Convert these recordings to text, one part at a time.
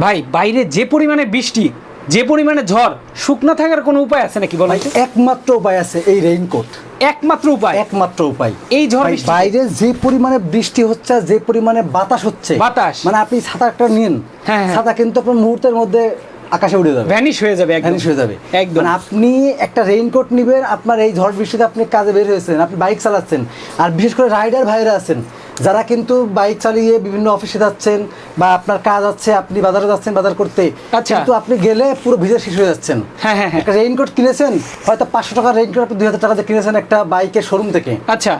ভাই বাইরে যে পরিমাণে বৃষ্টি যে পরিমাণে ঝড় শুকনা থাকার কোনো উপায় আছে নাকি বলাই একমাত্র উপায় আছে এই রেইনকোট একমাত্র উপায়? একমাত্র উপায়। এই ঝড় বাইরে যে পরিমাণে বৃষ্টি হচ্ছে যে পরিমাণে বাতাস হচ্ছে বাতাস। মানে আপনি ছাতা একটা নিন হ্যাঁ, হ্যাঁ। ছাতা কিন্তু আপনার মুহূর্তের মধ্যে আকাশে উড়ে যাবে। ভ্যানিশ হয়ে যাবে একদম। ভ্যানিশ হয়ে যাবে। একদম। মানে আপনি একটা রেইনকোট নেবেন আপনার এই ঝড় বৃষ্টিতে আপনি কাজে বের হয়েছেন আপনি বাইক চালাচ্ছেন। আর বিশেষ করে রাইডার ভাইরা আছেন যারা কিন্তু বাইক চালিয়ে বিভিন্ন অফিসে যাচ্ছেন বা আপনার কাজ আছে আপনি বাজারে যাচ্ছেন বাজার করতে আচ্ছা। কিন্তু আপনি গেলে পুরো ভিজে শেষ হয়ে যাচ্ছেন। হ্যাঁ, হ্যাঁ, হ্যাঁ। একটা রেইনকোট কিনেছেন হয়তো পাঁচশো টাকার রেইনকোট আপনি দুই হাজার টাকাতে কিনেছেন একটা বাইকের শোরুম থেকে। আচ্ছা।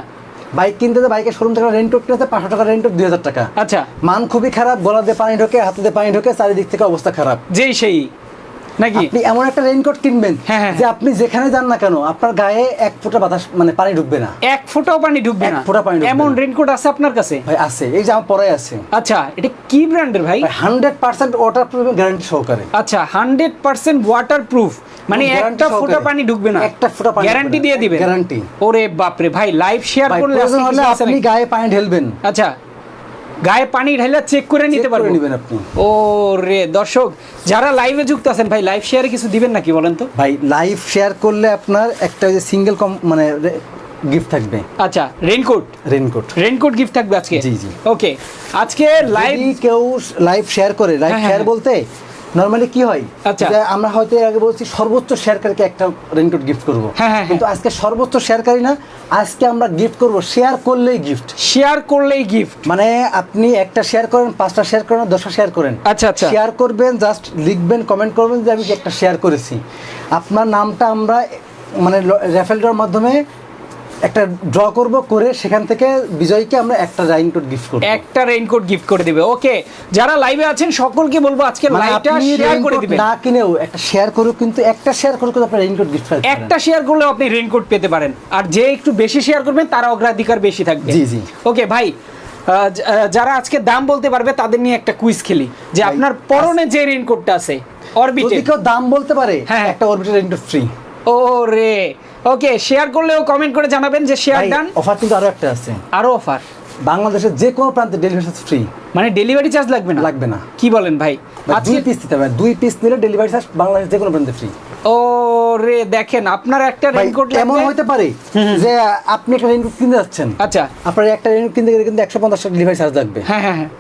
বাইক কিনতে যে বাইকের শোরুম থেকে রেন্ট কিনেছে পাঁচশো টাকা রেন্ট দুই হাজার টাকা। আচ্ছা। মান খুবই খারাপ গলাতে পানি ঢোকে হাতে পানি ঢোকে চারিদিক থেকে অবস্থা খারাপ। যেই সেই। নাকি? আপনি এমন একটা রেইনকোট কিনবেন হ্যাঁ, হ্যাঁ, যে আপনি যেখানে যান না কেন আপনার গায়ে এক ফোঁটা বাতাস মানে পানি ঢুকবে না। এক ফোঁটাও পানি ঢুকবে না? ফোঁটা পানি এমন না। রেনকোট আছে আপনার কাছে? ভাই আছে। এই যে আমার পরে আছে। আচ্ছা এটা কি ব্র্যান্ডের ভাই? Hundred percent waterproof guarantee সহকারে। আচ্ছা হান্ড্রেড পার্সেন্ট ওয়াটার প্রুফ মানে একটা ফোঁটা পানি ঢুকবে না? একটা ফোঁটা পানি গ্যারান্টি দিয়ে। দিবেন? Guarantee। ওরে বাপরে ভাই লাইভ শেয়ার করলে আপনি গায়ে পানি ঢেলবেন। আচ্ছা গায়ে পানি ঢাইলে চেক করে নিতে পারব নেবেন পারবেন আপনি। ও রে দর্শক যারা লাইভে যুক্ত আছেন ভাই লাইভ শেয়ারে কিছু দিবেন নাকি বলেন তো ভাই লাইভ শেয়ার করলে আপনার একটা ওই যে সিঙ্গেল কম মানে গিফট থাকবে আচ্ছা রেনকোট রেইনকোট রেনকোট গিফট থাকবে আজকে জি, জি। ওকে আজকে লাইভ কেউ লাইভ শেয়ার করে লাইভ হ্যাঁ, হ্যাঁ, শেয়ার হ্যাঁ। বলতে নরমালি কি হয়? আচ্ছা। যে আমরা হয়তো এর আগে বলছি সর্বোচ্চ শেয়ারকারীকে একটা রেইনকোট গিফট করব। হ্যাঁ, হ্যাঁ, কিন্তু আজকে সর্বোচ্চ শেয়ারকারী না আজকে আমরা গিফট করব শেয়ার করলেই গিফট শেয়ার করলেই গিফট মানে আপনি একটা শেয়ার করেন পাঁচটা শেয়ার করেন দশটা শেয়ার করেন। আচ্ছা, আচ্ছা। শেয়ার করবেন জাস্ট লিখবেন কমেন্ট করবেন যে আমি একটা শেয়ার করেছি। আপনার নামটা আমরা মানে রেফেল ড্রর মাধ্যমে একটা ড্র করব করে সেখান থেকে বিজয়কে আমরা একটা রেইনকোট গিফট করব। একটা রেইনকোট গিফট করে দিবে। ওকে যারা লাইভে আছেন সকলকে বলব আজকে মানে লাইভটা শেয়ার করে দিবেন। না কিনেও একটা শেয়ার করুক কিন্তু একটা শেয়ার করুক কিন্তু আপনার রেইনকোট গিফট পাবেন। একটা শেয়ার করলেও আপনি রেইনকোট পেতে পারেন। আর যে একটু বেশি শেয়ার করবেন তার অগ্রাধিকার বেশি থাকবে। জি, জি। ওকে ভাই যারা আজকে দাম বলতে পারবে তাদের নিয়ে একটা কুইজ খেলি। যে আপনার পরনে যে রেইনকোটটা আছে অরবিটে যদি কেউ দাম বলতে পারে হ্যাঁ। একটা অরবিটার রেইনকোট ফ্রি ও রে ওকে শেয়ার করলেও কমেন্ট করে জানাবেন যে শেয়ার ডান অফার কিন্তু আরও একটা আছে। আরও অফার বাংলাদেশের যে কোনো প্রান্তে ডেলিভারি ফ্রি মানে ডেলিভারি চার্জ লাগবে না? লাগবে না। কি বলেন ভাই? দুই পিস দিতে হবে। দুই পিস নিলে ডেলিভারি চার্জ বাংলাদেশ যে কোনো প্রান্তে ফ্রি ও রে দেখেন আপনার একটা রেইনকোট এমন হতে পারে যে আপনি একটা রেইনকোট কিনতে যাচ্ছেন। আচ্ছা। আপনার একটা রেইনকোট কিনতে গেলে কিন্তু একশো পঞ্চাশ টাকা ডেলিভারি চার্জ লাগবে। হ্যাঁ হ্যাঁ হ্যাঁ।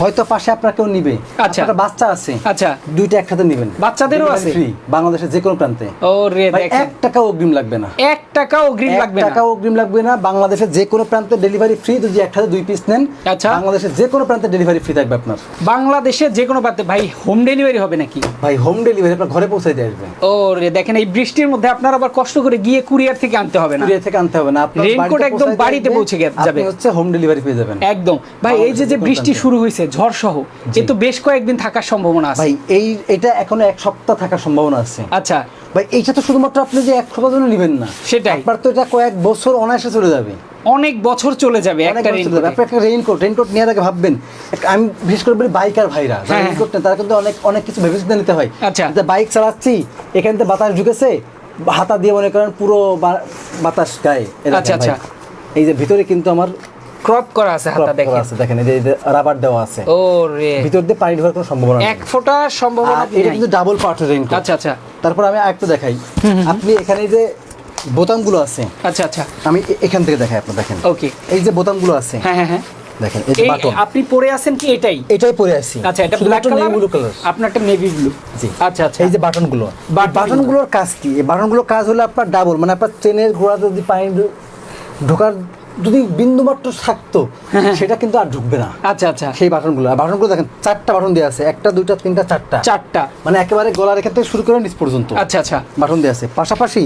হয়তো পাশে আপনার কেউ নিবে। আচ্ছা। বাচ্চা আছে। আচ্ছা। দুইটা একসাথে নেবেন। বাচ্চাদেরও আছে? ফ্রি বাংলাদেশের যে কোনো প্রান্তে ও রে এক টাকা অগ্রিম লাগবে না। এক টাকাও অগ্রিম লাগবে না? টাকা অগ্রিম লাগবে না। বাংলাদেশের যে কোনো প্রান্তে ডেলিভারি ফ্রি যদি একসাথে দুই পিস নেন আচ্ছা। বাংলাদেশের যে কোনো প্রান্তে ডেলিভারি ফ্রি থাকবে আপনার। বাংলাদেশে যে কোনো প্রান্তে ভাই হোম ডেলিভারি হবে নাকি? ভাই হোম ডেলিভারি আপনার ঘরে পৌঁছে দিয়ে আসবে। ও রে দেখেন এই বৃষ্টির মধ্যে আপনার আবার কষ্ট করে গিয়ে কুরিয়ার থেকে আনতে হবে না? কুরিয়ার থেকে আনতে হবে না। আপনার বাড়িতে একদম বাড়িতে পৌঁছে যাবে। আপনি হচ্ছে হোম ডেলিভারি পেয়ে যাবেন। একদম। ভাই এই যে যে বৃষ্টি শুরু হয়েছে ঝড় সহ এ তো বেশ কয়েকদিন থাকার সম্ভাবনা আছে। ভাই এই এটা এখনও এক সপ্তাহ থাকার সম্ভাবনা আছে। আচ্ছা। ভাই এইটা তো শুধুমাত্র আপনি যে এক সপ্তাহ জন্য নেবেন না সেটাই। আপনার তো এটা কয়েক বছর অনায়াসে চলে যাবে। অনেক বছর চলে যাবে একটা চলে আপনি একটা রেইনকোট রেইনকোট নিয়ে আগে ভাববেন আমি বিশেষ করে বলি বাইকার ভাইরা যারা হ্যাঁ, রেইনকোট নেন তারা কিন্তু অনেক অনেক কিছু ভেবে চিন্তে নিতে হয়। আচ্ছা। বাইক চালাচ্ছি এখান থেকে বাতাস ঢুকেছে হাতা দিয়ে মনে করেন পুরো বাতাস গায়ে আচ্ছা, আচ্ছা। এই যে ভিতরে কিন্তু আমার ক্রপ করা আছে হাতা দেখেন। আছে দেখেন এই যে রাবার দেওয়া আছে। ভিতর দিয়ে পানি ঢোকার কোনো সম্ভাবনা নেই। এক ফোঁটা সম্ভাবনা এটা কিন্তু ডাবল রেইনকোট আচ্ছা আচ্ছা। তারপর আমি আরেকটু দেখাই। আপনি এখানে যে বোতামগুলো আছে আচ্ছা আচ্ছা। আমি এখান থেকে দেখাই আপনি দেখেন। ওকে এই যে বোতামগুলো আছে হ্যাঁ হ্যাঁ হ্যাঁ। দেখেন এই বাটন। আপনি পরে আছেন কি এটাই? এটাই পরে আছি। আচ্ছা এটা black colour navy blue color। আপনারটা নেভি ব্লু জি। আচ্ছা আচ্ছা। এই যে বাটনগুলো। বাটন- বাটনগুলোর কাজ কি? এই বাটনগুলোর কাজ হলো আপনার ডাবল মানে আপনার ট্রেনের ঘোড়াতে যদি পানি ঢোকার যদি বিন্দু মাত্র থাকতো সেটা কিন্তু আর ঢুকবে না। আচ্ছা আচ্ছা। সেই বাটনগুলো আর বাটনগুলো দেখেন চারটা বাটন দেওয়া আছে। একটা দুইটা তিনটা চারটা। চারটা। মানে একেবারে গলার এখান থেকে শুরু করে নিচ পর্যন্ত আচ্ছা আচ্ছা। বাটন দেওয়া আছে। পাশাপাশি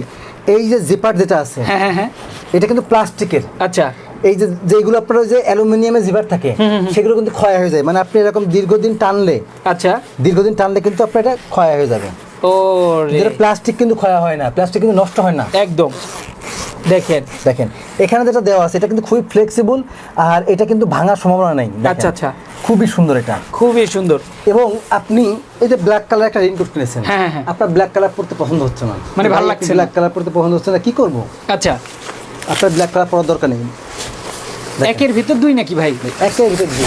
এই যে জিপার যেটা আছে হ্যাঁ হ্যাঁ হ্যাঁ। এটা কিন্তু প্লাস্টিকের। আচ্ছা। এই যে যেগুলো আপনার যে অ্যালুমিনিয়ামের জিপার থাকে সেগুলো কিন্তু ক্ষয় হয়ে যায়। মানে আপনি এরকম দীর্ঘদিন টানলে আচ্ছা। দীর্ঘদিন টানলে কিন্তু আপনার এটা ক্ষয় হয়ে যাবে। ও প্লাস্টিক কিন্তু ক্ষয় হয় না। প্লাস্টিক কিন্তু নষ্ট হয় না। একদম। দেখেন দেখেন এখানে যেটা দেওয়া আছে এটা কিন্তু খুবই ফ্লেক্সিবল আর এটা কিন্তু ভাঙার সম্ভাবনা নেই আচ্ছা, আচ্ছা। খুবই সুন্দর এটা। খুবই সুন্দর। এবং আপনি এই যে ব্ল্যাক কালার একটা রেইনকোট কিনেছেন হ্যাঁ, হ্যাঁ, হ্যাঁ। আপনার ব্ল্যাক কালার পরতে পছন্দ হচ্ছে না। মানে ভালো লাগছে ব্ল্যাক কালার পরতে পছন্দ হচ্ছে না কি করব? আচ্ছা। আপনার ব্ল্যাক কালার পরার দরকার নেই। একের ভিতর দুই নাকি ভাই? একের ভিতর দুই।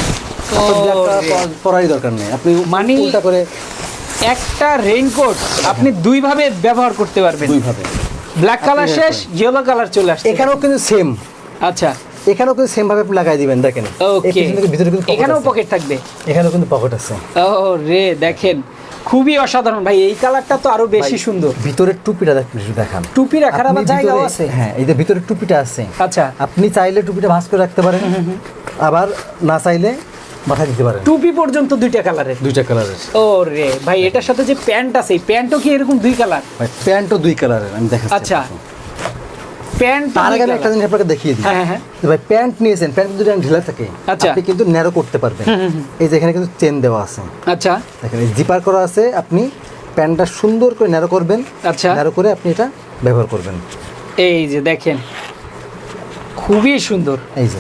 আপনার black color রে। পরারই দরকার নেই। আপনি মানে- উল্টা করে একটা রেইনকোট আপনি দুই ভাবে ব্যবহার করতে পারবেন। দুই ভাবে ব্ল্যাক কালার শেষ ইয়েলো কালার চলে আসছে। এখানেও কিন্তু সেম আচ্ছা। এখানেও কিন্তু সেম ভাবে লাগাই দিবেন দেখেন। ওকে ভিতরে কিন্তু এখানেও পকেট থাকবে। এখানেও কিন্তু পকেট আছে। ও রে দেখেন। খুবই অসাধারণ। ভাই এই কালারটা তো আরও বেশি সুন্দর। ভিতরের টুপিটা দেখুন একটু দেখান। টুপি রাখার আবার জায়গাও আছে। হ্যাঁ এই যে ভিতরে টুপিটা আছে। আচ্ছা। আপনি চাইলে টুপিটা ভাঁজ করে রাখতে পারেন। আবার না চাইলে মাথায় দিতে পারেন। টুপি পর্যন্ত দুইটা কালারের দুইটা কালারের ও রে ভাই এটার সাথে যে প্যান্ট আছে প্যান্টও কি এরকম দুই কালার ভাই প্যান্টও দুই কালারের আমি দেখাচ্ছি আচ্ছা। প্যান্ট তার আগে একটা জিনিস আপনাকে দেখিয়ে দিই। হ্যাঁ, হ্যাঁ। ভাই প্যান্ট নিয়েছেন প্যান্ট যদি ঢিলা থাকে আচ্ছা। আপনি কিন্তু ন্যারো করতে পারবেন। এই যে এখানে কিন্তু চেন দেওয়া আছে। আচ্ছা। দেখেন এই জিপার করা আছে আপনি প্যান্টটা সুন্দর করে ন্যারো করবেন। আচ্ছা। ন্যারো করে আপনি এটা ব্যবহার করবেন। এই যে দেখেন খুবই সুন্দর। এই যে।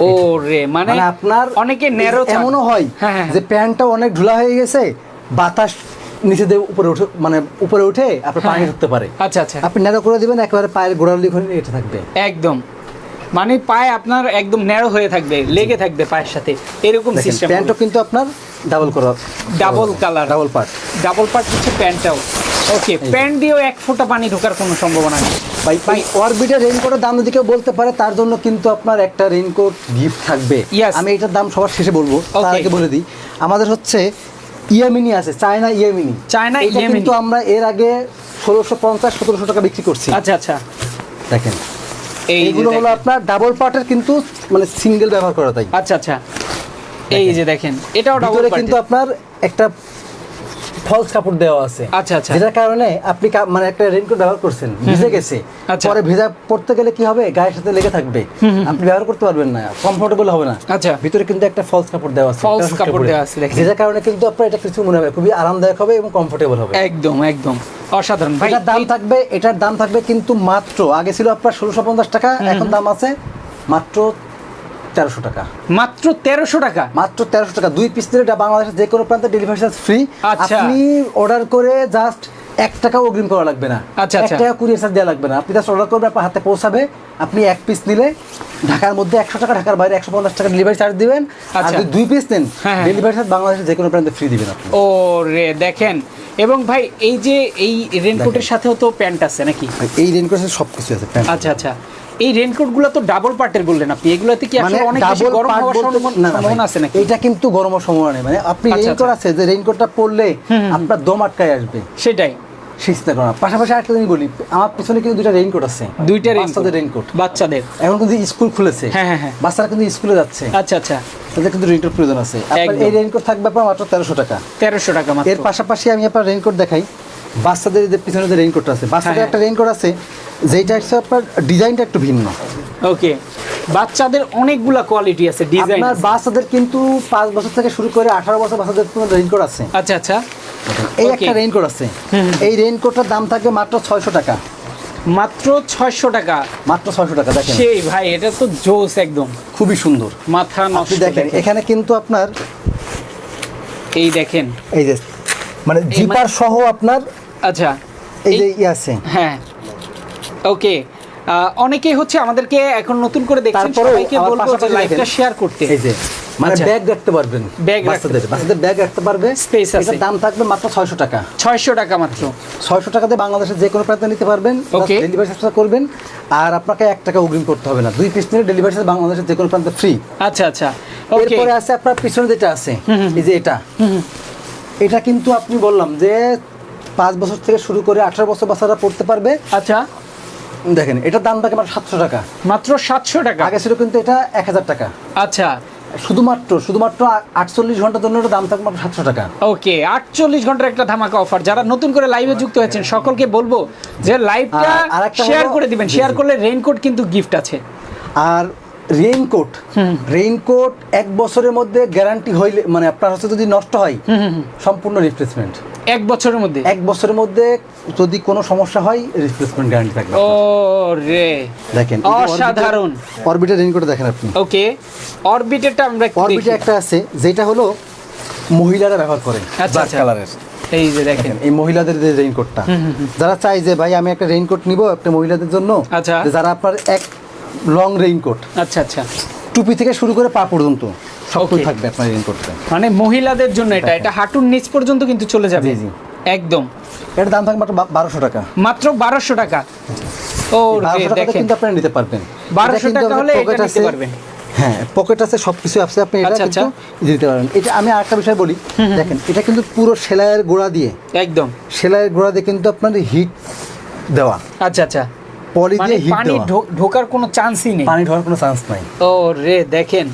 ও রে মানে মানে আপনার অনেকে ন্যারো এমনও হয় হ্যাঁ হ্যাঁ। যে প্যান্টটা অনেক ঢোলা হয়ে গেছে বাতাস নিচে দিয়ে উপরে উঠে মানে উপরে উঠে আপনার পানি হ্যাঁ। ঢুকতে পারে। আচ্ছা আচ্ছা। আপনি ন্যারো করে দিবেন একেবারে পায়ের গোড়ার লিখন এটা থাকবে। একদম। মানে পায়ে আপনার একদম ন্যারো হয়ে থাকবে লেগে থাকবে পায়ের সাথে। এরকম সিস্টেম প্যান্টও কিন্তু আপনার ডাবল করা double colour double part double part হচ্ছে প্যান্টটাও ওকে প্যান্ট দিয়েও এক ফোঁটা পানি ঢোকার কোনো সম্ভাবনা নেই। ভাই ভাই অরবিটার রেইনকোটের দাম যদি কেউ বলতে পারে তার জন্য কিন্তু আপনার একটা রেইনকোট গিফট থাকবে. আমি এটার দাম সবার শেষে বলব তার আগে বলে দিই। আমাদের হচ্ছে ইয়ামিনি আছে চায়না ইয়ামিনি চায়না। কিন্তু আমরা এর আগে ষোলোশো পঞ্চাশ সতেরোশো টাকা বিক্রি করছি। আচ্ছা আচ্ছা। দেখেন। এইগুলো হলো। আপনার ডাবল পার্টের কিন্তু মানে সিঙ্গেল ব্যবহার করা তাই। আচ্ছা আচ্ছা। এই যে দেখেন এটাও ডাবল কিন্তু আপনার একটা ফলস কাপড় দেওয়া আছে। আচ্ছা, আচ্ছা। যেটার কারণে আপনি মানে একটা রেইনকোট ব্যবহার করছেন ভিজে গেছে। আচ্ছা। পরে ভেজা পড়তে গেলে কি হবে? গায়ের সাথে লেগে থাকবে। আপনি ব্যবহার করতে পারবেন না। কমফোর্টেবল হবে না। আচ্ছা। ভিতরে কিন্তু একটা ফলস কাপড় দেওয়া আছে। একটা কাপড় দেওয়া আছে। যেটার কারণে কিন্তু আপনার এটা কিছু মনে হবে খুবই আরামদায়ক হবে এবং কমফোর্টেবল হবে। একদম একদম। অসাধারণ। ভাই এটার দাম থাকবে এটার দাম থাকবে কিন্তু মাত্র আগে ছিল আপনার ষোলোশো পঞ্চাশ টাকা এখন দাম আছে মাত্র তেরোশো টাকা। মাত্র তেরোশো টাকা? মাত্র তেরোশো টাকা। দুই পিস নিলে এটা বাংলাদেশের যে কোনো প্রান্তে ডেলিভারি চার্জ ফ্রি। আপনি অর্ডার করে জাস্ট এক টাকা অগ্রিম করা লাগবে না। আচ্ছা, এক আচ্ছা। টাকা কুরিয়ার চার্জ দেওয়া লাগবে না। আপনি জাস্ট অর্ডার করবেন আপনার হাতে পৌঁছাবে। আপনি এক পিস নিলে ঢাকার মধ্যে একশো টাকা ঢাকার বাইরে একশো পঞ্চাশ টাকা ডেলিভারি চার্জ দিবেন। আর আচ্ছা। যদি দুই পিস নেন হ্যাঁ, হ্যাঁ। ডেলিভারি চার্জ বাংলাদেশের যে কোনো প্রান্তে ফ্রি দিবেন আপনি। ও রে দেখেন। এবং ভাই এই যে এই রেনকোটের। সাথেও তো প্যান্ট আছে নাকি? এই রেনকোটের সব কিছু আছে প্যান্ট আচ্ছা আচ্ছা। এই রেনকোটগুলো তো ডাবল পার্টের বললেন আপনি। এগুলোতে কি মানে আসলে অনেক বেশি গরম হওয়ার সম্ভাবনা আছে নাকি? এটা কিন্তু গরমের সম্ভাবনা নেই। মানে আপনি আচ্ছা, রেইনকোট আছে যে রেইনকোটটা পরলে আপনার দম আটকায় আসবে। সেটাই। শীত না পাশাপাশি আরেকটা জিনিস বলি আমার পিছনে কিন্তু দুইটা রেইনকোট আছে। দুইটা বাচ্চাদের রেইনকোট বাচ্চাদের। এখন কিন্তু স্কুল খুলেছে। হ্যাঁ, হ্যাঁ, হ্যাঁ। বাচ্চারা কিন্তু স্কুলে যাচ্ছে। আচ্ছা আচ্ছা। তাদের কিন্তু রেইনকোট প্রয়োজন আছে। এই রেইনকোট থাকবে আপনার মাত্র তেরোশো টাকা। তেরোশো টাকা এর পাশাপাশি আমি আপনার রেইনকোট দেখাই। বাচ্চাদের যে পিছনে যে রেইনকোট আছে বাচ্চাদের হ্যাঁ, একটা রেইনকোট আছে হচ্ছে আপনার ডিজাইনটা একটু ভিন্ন। ওকে বাচ্চাদের অনেকগুলা কোয়ালিটি আছে ডিজাইন আপনার বাচ্চাদের কিন্তু পাঁচ বছর থেকে শুরু করে আঠারো বছর বাচ্চাদের কোনো রেইনকোট আছে। আচ্ছা আচ্ছা। এই একটা রেইনকোট আছে। এই রেইনকোটটার দাম থাকবে মাত্র ছয়শো টাকা। মাত্র ছয়শো টাকা। মাত্র ছয়শো টাকা দেখেন। সেই ভাই এটা তো জোস একদম। খুবই সুন্দর। মাথা নষ্ট দেখেন দেখেন। এখানে কিন্তু আপনার এই দেখেন। এই যে মানে জিপার সহ আপনার আচ্ছা। এই যে আছে হ্যাঁ। ওকে। অনেকেই হচ্ছে আমাদেরকে এখন নতুন করে দেখছেন সবাইকে বলব যে লাইভটা শেয়ার করতে। এই যে মানে আচ্ছা। ব্যাগ রাখতে পারবেন ব্যাগ বাচ্চাদের। বাচ্চাদের ব্যাগ রাখতে পারবে। Space আছে। দাম থাকবে মাত্র ছয়শো টাকা। ছয়শো টাকা মাত্র। ছয়শো টাকাতে বাংলাদেশের যে কোনো প্রান্তে নিতে পারবেন. ডেলিভারি চার্জটা করবেন। আর আপনাকে এক টাকা অগ্রিম করতে হবে না। দুই পিস নিলে ডেলিভারি চার্জ বাংলাদেশের যে কোনো প্রান্তে ফ্রি আচ্ছা আচ্ছা। ওকে এরপরে আছে আপনার পিছনে যেটা আছে এই যে এটা। এটা কিন্তু আপনি বললাম যে পাঁচ বছর থেকে শুরু করে আঠারো বছর বাচ্চারা পড়তে পারবে। আচ্ছা। দেখেন এটার দাম থাকে মাত্র সাতশো টাকা। মাত্র সাতশো টাকা? আগে ছিল কিন্তু এটা এক হাজার টাকা। আচ্ছা। শুধুমাত্র শুধুমাত্র আটচল্লিশ ঘণ্টার জন্য দাম থাকবে মাত্র সাতশো টাকা। ওকে আটচল্লিশ ঘণ্টার একটা ধামাকা অফার যারা নতুন করে লাইভে যুক্ত হয়েছেন সকলকে বলব যে লাইভটা শেয়ার করে দিবেন। শেয়ার করলে রেইনকোট কিন্তু গিফট আছে। আর রেইনকোট। রেইনকোট এক বছরের মধ্যে গ্যারান্টি হইলে মানে আপনার হচ্ছে যদি নষ্ট হয় সম্পূর্ণ রিপ্লেসমেন্ট এক বছরের মধ্যে? এক বছরের মধ্যে যদি কোনো সমস্যা হয় রিপ্লেসমেন্ট গ্যারান্টি থাকবে ও রে দেখেন অসাধারণ। অরবিটার রেইনকোট দেখেন আপনি। ওকে অরবিটেরটা আমরা একটু অরবিটে একটা আছে যেটা হলো মহিলারা ব্যবহার করে আচ্ছা, ব্ল্যাক আচ্ছা। কালারের এই যে দেখেন। এই মহিলাদের যে রেইনকোটটা যারা চাই যে ভাই আমি একটা রেইনকোট নিব একটা মহিলাদের জন্য আচ্ছা। যারা আপনার এক লং রেইনকোট আচ্ছা আচ্ছা। টুপি থেকে শুরু করে পা পর্যন্ত সব Okay. থাকবে আপনার রেইনকোটটা মানে মহিলাদের জন্য এটা এটা হাঁটুর নিচ পর্যন্ত কিন্তু চলে যাবে। জি, জি। একদম। এটার দাম থাকবে মাত্র বারোশো টাকা। মাত্র বারোশো টাকা। ও বারোশো দেখেন। কিন্তু আপনারা নিতে পারবেন। 1200 টাকা হলে এটা নিতে পারবেন। হ্যাঁ পকেট আছে সব কিছু আছে আপনি এটা আচ্ছা, কিন্তু আচ্ছা। দিতে পারবেন। এটা আমি আরেকটা বিষয় বলি। দেখেন এটা কিন্তু পুরো সেলাইয়ের গোড়া দিয়ে। একদম। সেলাইয়ের গোড়া দিয়ে কিন্তু আপনার হিট দেওয়া। আচ্ছা আচ্ছা। পলি মানে দিয়ে হিট পানি ঢোকার কোনো চান্সই নেই। পানি ঢোকার কোনো চান্স নাই। ও রে দেখেন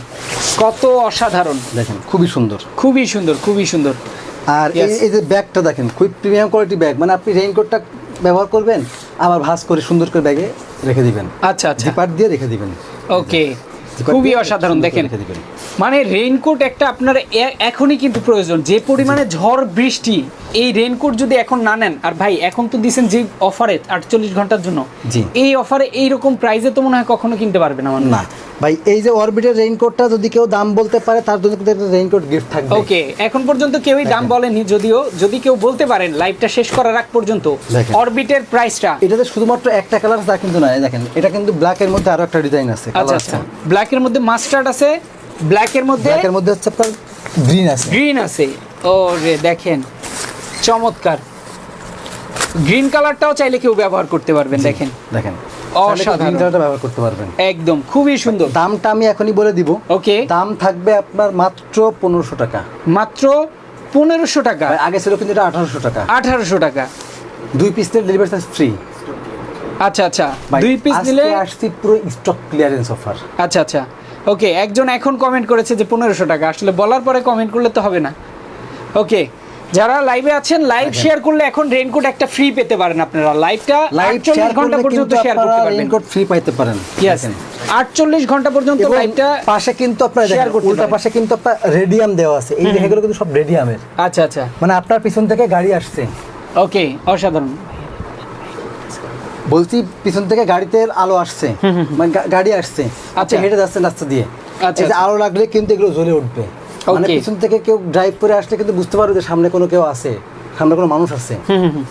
কত অসাধারণ। দেখেন খুবই সুন্দর। খুবই সুন্দর খুবই সুন্দর। আর এই যে ব্যাগটা দেখেন খুবই প্রিমিয়াম কোয়ালিটি ব্যাগ মানে আপনি রেইনকোটটা ব্যবহার করবেন আবার ভাঁজ করে সুন্দর করে ব্যাগে রেখে দিবেন। আচ্ছা আচ্ছা। জিপার দিয়ে রেখে দিবেন। ওকে খুবই অসাধারণ দেখেন। মানে রেইনকোট একটা আপনার এখনই কিন্তু প্রয়োজন। যে পরিমাণে ঝড় বৃষ্টি এই রেইনকোট যদি এখন না নেন আর ভাই এখন তো দিছেন যে অফারে আটচল্লিশ ঘণ্টার জন্য। এই অফারে এইরকম প্রাইসে তো মনে হয় কখনো কিনতে পারবে আমার না ভাই এই যে অরবিটের রেইনকোটটা যদি কেউ দাম বলতে পারে তার জন্য কিন্তু একটা রেইনকোট গিফট থাকবে। ওকে এখন পর্যন্ত কেউই দাম বলেনি যদিও যদি কেউ বলতে পারেন লাইভটা শেষ করার আগ পর্যন্ত। অরবিটের প্রাইসটা এটাতে শুধুমাত্র একটা কালার তা কিন্তু নয় দেখেন। এটা কিন্তু ব্ল্যাকের মধ্যে আরও একটা ডিজাইন আছে আচ্ছা আচ্ছা। আছে। ব্ল্যাকের মধ্যে মাস্টার্ড আছে ব্ল্যাকের মধ্যে ব্ল্যাক এর মধ্যে হচ্ছে আপনার গ্রিন আছে। গ্রিন আছে। ও রে দেখেন চমৎকার। গ্রিন কালারটাও চাইলে কেউ ব্যবহার করতে পারবেন দেখেন। দেখেন। অসাধারণ। ব্যবহার করতে পারবেন। একদম খুবই সুন্দর। দামটা আমি এখনই বলে দিব। ওকে। দাম থাকবে আপনার মাত্র পনেরোশো টাকা। মাত্র পনেরোশো টাকা। আগে ছিল কিন্তু এটা আঠারোশো টাকা। আঠারোশো টাকা। দুই পিস ডেলিভারি চার্জ ফ্রি আচ্ছা আচ্ছা। দুই পিস নিলে আসছি পুরো স্টক ক্লিয়ারেন্স অফার আচ্ছা আচ্ছা। ওকে একজন এখন কমেন্ট করেছে যে পনেরোশো টাকা। আসলে বলার পরে কমেন্ট করলে তো হবে না। ওকে যারা লাইভে আছেন লাইভ শেয়ার করলে এখন রেইনকোট একটা ফ্রি পেতে পারেন আপনারা। লাইভটা লাইভ শেয়ার ঘণ্টা পর্যন্ত শেয়ার করতে পারবেন। রেইনকোট ফ্রি পাইতে পারেন। ইয়েস দেখেন। আটচল্লিশ ঘণ্টা পর্যন্ত লাইভটা পাশে কিন্তু আপনার দেখেন করতে উল্টা পাশে কিন্তু আপনার রেডিয়াম দেওয়া আছে। এই লেখাগুলো কিন্তু সব রেডিয়ামের আচ্ছা আচ্ছা। মানে আপনার পিছন থেকে গাড়ি আসছে। ওকে অসাধারণ। বলছি পিছন থেকে গাড়িতে আলো আসছে। মানে গাড়ি আসছে। আচ্ছা। হেঁটে যাচ্ছে রাস্তা দিয়ে। আচ্ছা, আচ্ছা। আলো লাগলে কিন্তু এগুলো জ্বলে উঠবে। মানে পিছন থেকে কেউ ড্রাইভ করে আসলে কিন্তু বুঝতে পারবে যে সামনে কোনো কেউ আছে সামনে কোনো মানুষ আছে।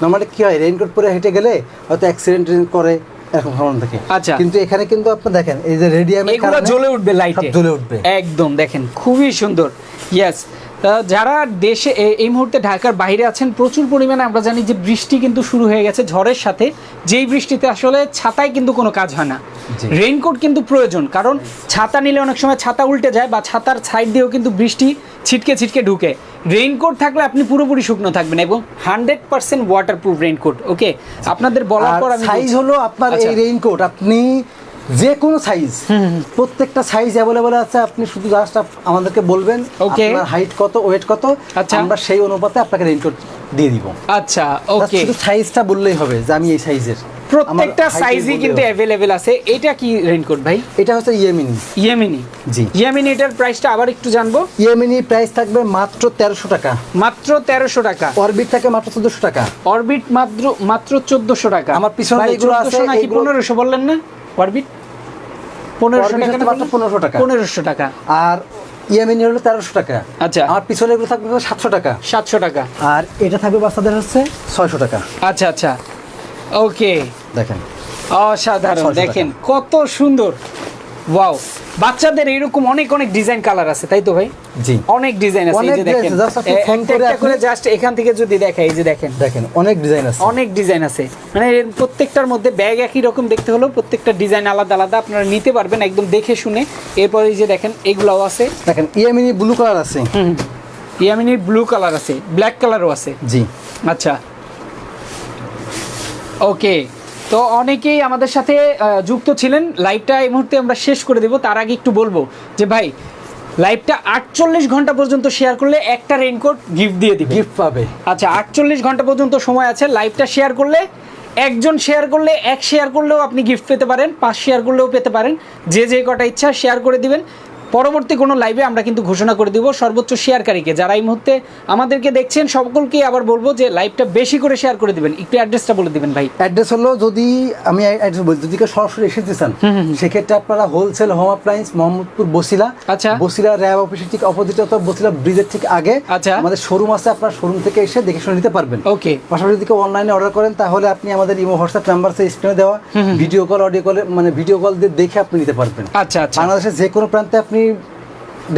নর্মালি কি হয় রেইনকোট পরে হেঁটে গেলে হয়তো অ্যাক্সিডেন্ট করে এরকম ধরন থাকে আচ্ছা। কিন্তু এখানে কিন্তু আপনি দেখেন এই যে রেডিয়াম এগুলো জ্বলে উঠবে লাইটে জ্বলে উঠবে। একদম দেখেন খুবই সুন্দর। ইয়েস যারা দেশে এই মুহূর্তে ঢাকার বাইরে আছেন প্রচুর পরিমাণে আমরা জানি যে বৃষ্টি কিন্তু শুরু হয়ে গেছে ঝড়ের সাথে। যেই বৃষ্টিতে আসলে ছাতায় কিন্তু কোনো কাজ হয় না। রেইনকোট কিন্তু প্রয়োজন কারণ ছাতা নিলে অনেক সময় ছাতা উল্টে যায় বা ছাতার সাইড দিয়েও কিন্তু বৃষ্টি ছিটকে ছিটকে ঢুকে। রেইনকোট থাকলে আপনি পুরোপুরি শুকনো থাকবেন এবং hundred percent waterproof raincoat okay আপনাদের বলার পর সাইজ। হলো আপনার আচ্ছা। এই রেইনকোট আপনি যে কোনো সাইজ প্রত্যেকটা সাইজ অ্যাভেলেবল আছে আপনি শুধু জাস্ট আমাদেরকে বলবেন Okay. আপনার হাইট কত ওয়েট কত আচ্ছা। আমরা সেই অনুপাতে আপনাকে রেইনকোট দিয়ে দিব। আচ্ছা ওকে শুধু সাইজটা বললেই হবে যে আমি এই সাইজের প্রত্যেকটা সাইজই কিন্তু আছে। এটা কি রেইনকোট ভাই? এটা হচ্ছে ইয়েমিনি ইয়েমিনি জি। ইয়েমিনি এটার প্রাইসটা আবার একটু জানব? ইয়েমিনি প্রাইস থাকবে মাত্র তেরোশো টাকা। মাত্র তেরোশো টাকা। অরবিট থাকে মাত্র চোদ্দশো টাকা। অরবিট মাত্র মাত্র চোদ্দশো টাকা। আমার পিছনে আছে, নাকি বললেন না? অরবিট পনেরোশো টাকা হচ্ছে মাত্র 1500 টাকা। পনেরোশো টাকা। আর ইয়েমিনি হলো তেরোশো টাকা। আচ্ছা। আমার পিছনে এগুলো থাকবে সাতশো টাকা। সাতশো টাকা। আর এটা থাকবে বাচ্চাদের হচ্ছে ছয়শো টাকা। আচ্ছা আচ্ছা। ওকে। দেখেন। অসাধারণ। 600 দেখেন কত সুন্দর। ওয়াও বাচ্চাদের এরকম অনেক অনেক ডিজাইন কালার আছে তাই তো ভাই? জি। অনেক ডিজাইন আছে এই যে দেখেন। একটা করে জাস্ট এখান থেকে যদি দেখেন এই যে দেখেন। দেখেন অনেক ডিজাইন আছে। অনেক ডিজাইন আছে। মানে প্রত্যেকটার মধ্যে ব্যাগ একই রকম দেখতে হলেও প্রত্যেকটা ডিজাইন আলাদা আলাদা। আপনারা নিতে পারবেন একদম দেখে শুনে। এরপর এই যে দেখেন এগুলাও আছে। দেখেন ইয়ামিনি ব্লু কালার আছে। হুম ইয়ামিনীর ব্লু কালার আছে ব্ল্যাক কালারও আছে। জি। আচ্ছা। ওকে তো অনেকেই আমাদের সাথে যুক্ত ছিলেন। লাইভটা এই মুহূর্তে আমরা শেষ করে দেব। তার আগে একটু বলব যে ভাই লাইভটা আটচল্লিশ ঘণ্টা পর্যন্ত শেয়ার করলে একটা রেইনকোট গিফট দিয়ে দিবে। গিফট পাবে। আচ্ছা আটচল্লিশ ঘণ্টা পর্যন্ত সময় আছে। লাইভটা শেয়ার করলে একজন শেয়ার করলে এক শেয়ার করলেও আপনি গিফট পেতে পারেন পাঁচ শেয়ার করলেও পেতে পারেন। যে যে কটা ইচ্ছা শেয়ার করে দিবেন। পরবর্তী কোনো লাইভে আমরা কিন্তু ঘোষণা করে দিব সর্বোচ্চ শেয়ারকারীকে যারা এই মুহূর্তে আমাদেরকে দেখছেন সকলকে আবার বলব যে লাইভটা বেশি করে শেয়ার করে দিবেন। একটু অ্যাড্রেসটা বলে দিবেন ভাই। অ্যাড্রেস হলো যদি আমি অ্যাড্রেস বলছি যদি সরাসরি এসেতে চান সেক্ষেত্রে আপনারা wholesale home appliance Mohammadpur Basila. আচ্ছা। বসিলা র্যাব অফিসের ঠিক অপোজিট অথবা বসিলা ব্রিজের ঠিক আগে। আচ্ছা। আমাদের শোরুম আছে আপনার শোরুম থেকে এসে দেখে শুনে নিতে পারবেন। ওকে পাশাপাশি যদি কেউ অনলাইনে অর্ডার করেন তাহলে আপনি আমাদের ইমো হোয়াটসঅ্যাপ নাম্বার স্ক্রিনে দেওয়া। ভিডিও কল অডিও কলে মানে ভিডিও কল দিয়ে দেখে আপনি নিতে পারবেন। আচ্ছা আচ্ছা। বাংলাদেশের যে কোনো প্রান্তে আপনি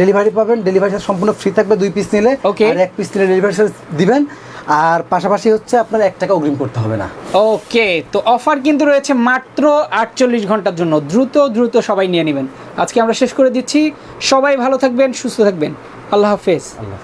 ডেলিভারি পাবেন। ডেলিভারি চার্জ সম্পূর্ণ ফ্রি থাকবে দুই পিস নিলে। ওকে আর এক পিস নিলে ডেলিভারি চার্জ দিবেন। আর পাশাপাশি হচ্ছে আপনার এক টাকা অগ্রিম করতে হবে না। ওকে তো অফার কিন্তু রয়েছে মাত্র আটচল্লিশ ঘণ্টার জন্য। দ্রুত দ্রুত সবাই নিয়ে নেবেন। আজকে আমরা শেষ করে দিচ্ছি। সবাই ভালো থাকবেন সুস্থ থাকবেন। আল্লাহ হাফেজ। আল্লাহ